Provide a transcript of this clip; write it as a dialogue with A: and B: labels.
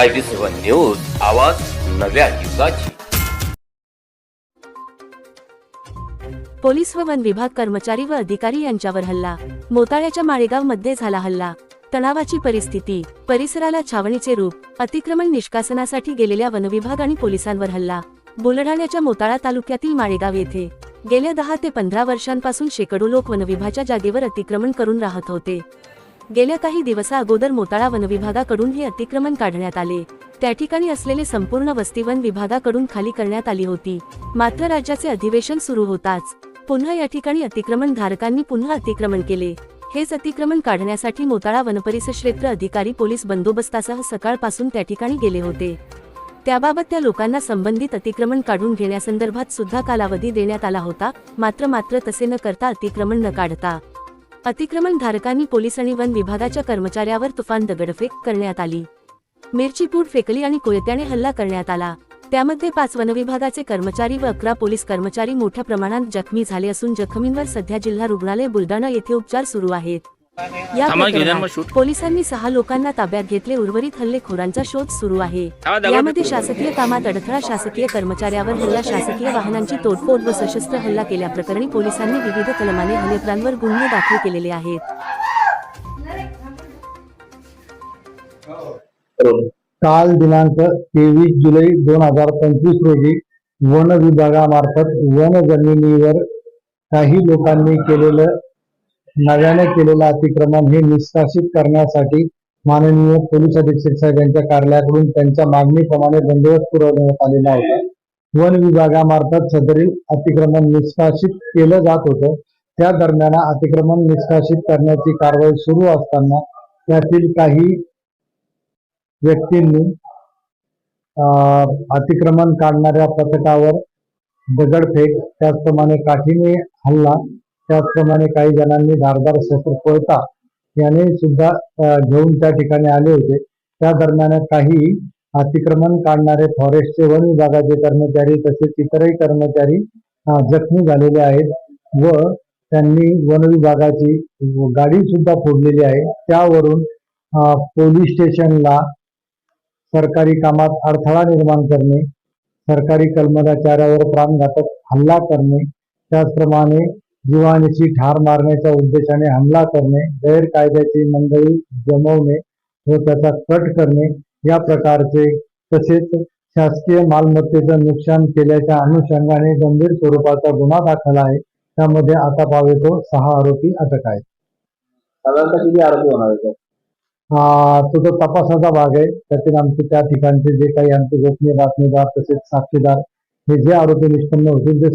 A: I B seven news आवाज नव्या युगाची.
B: Police व वन विभाग कर्मचारी व अधिकारी यांच्यावर हल्ला. मोताळ्याच्या माळेगावमध्ये झाला हल्ला. तणावाची परिस्थिती परिसराला छावणीचे रूप अतिक्रमण निष्कासनासाठी गेलेल्या वनविभाग आणि पोलिसांवर हल्ला. बुलढाण्याच्या मोताळा तालुक्यातील माळेगाव येथे गेल्या दहा ते पंधरा वर्षांपासून शेकडो लोक वनविभागाच्या जागेवर अतिक्रमण करून राहत होते. गेल्या काही दिवसा अगोदर मोताळा वनविभागाकडून हे अतिक्रमण काढण्यात आले. त्या ठिकाणी असलेले संपूर्ण वस्ती वन विभागाकडून खाली करण्यात आली होती. मात्र राज्याचे अधिवेशन सुरू होताच. पुन्हा या ठिकाणी अतिक्रमण धारकांनी पुन्हा अतिक्रमण केले. हेच अतिक्रमण काढण्यासाठी मोताळा वनपरिसक्षेत्र अधिकारी पोलीस बंदोबस्तासह सकाळपासून त्या ठिकाणी गेले होते. त्याबाबत त्या लोकांना संबंधित अतिक्रमण काढून घेण्यासंदर्भात सुद्धा कालावधी देण्यात आला होता. मात्र मात्र तसे न करता अतिक्रमण न काढता अतिक्रमण धारकांनी पोलीस आणि वन विभागाच्या कर्मचाऱ्यावर तुफान दगडफेक करण्यात आली. मिरची पूड फेकली आणि कोयत्याने हल्ला करण्यात आला. त्यामध्ये पाच वनविभागाचे कर्मचारी व अकरा पोलीस कर्मचारी मोठ्या प्रमाणात जखमी झाले असून जखमींवर सध्या जिल्हा रुग्णालय बुलढाणा येथे उपचार सुरू आहेत. या. पोलिसांनी सहा लोकांना ताब्यात घेतले. उर्वरित हल्लेखोरांचा शोध सुरू आहे. यामध्ये शासकीय कामात अडथळा शासकीय कर्मचाऱ्यावर हल्ला शासकीय वाहनांची तोडफोड व सशस्त्र हल्ला केल्याप्रकरणी पोलिसांनी विविध कलमाने हल्लेखोरांवर गुन्हे दाखल केलेले आहेत.
C: काल दिनांक तेवीस जुलै दोन हजार पंचवीस रोजी वन विभागामार्फत वन जमिनीवर काही लोकांनी केलेलं नव्याने केलेलं अतिक्रमण हे निष्कासित करण्यासाठी माननीय पोलीस अधीक्षक साहेब यांच्या कार्यालयाकडून त्यांच्या मागणीप्रमाणे बंदोबस्त पुरवण्यात आलेला होता. वन विभागामार्फत सदरील अतिक्रमण निष्कासित केलं जात होतं. त्या दरम्यान अतिक्रमण निष्कासित करण्याची कारवाई सुरू असताना त्यातील काही व्यक्तींनी अं, अतिक्रमण काढणाऱ्या पथकावर दगडफेक त्याचप्रमाणे काठीने हल्ला त्याचप्रमाणे काही जणांनी धारदार शस्त्र कोळता याने सुद्धा घेऊन त्या ठिकाणी आले होते. त्या दरम्यान काही अतिक्रमण काढणारे फॉरेस्टचे वन विभागाचे कर्मचारी तसेच इतरही कर्मचारी जखमी झालेले आहेत व त्यांनी वन विभागाची गाडी सुद्धा फोडलेली आहे. त्यावरून पोलीस स्टेशनला सरकारी कामात अडथळा निर्माण करणे सरकारी कर्मचाऱ्यावर प्राणघातक हल्ला करणे त्याचप्रमाणे जीवानिशी ठार मारण्याच्या उद्देशाने हमला करणे गैरकायद्याची मंडळी जमवणे व त्याचा कट करणे या प्रकारचे तसेच शासकीय मालमत्तेचं नुकसान केल्याच्या अनुषंगाने गंभीर स्वरूपाचा गुन्हा दाखल आहे. त्यामध्ये आता पावे तो सहा आरोपी अटक आहेत.
D: साधारणतः किती आरोपी होणार आहेत?
C: आ, तो तो तपासाचा भाग आहे त्यातील आमचे त्या ठिकाणचे जे काही आमचे गोपनीय बातमीदार तसेच साक्षीदार हे जे आरोपी निष्पन्न होतील ते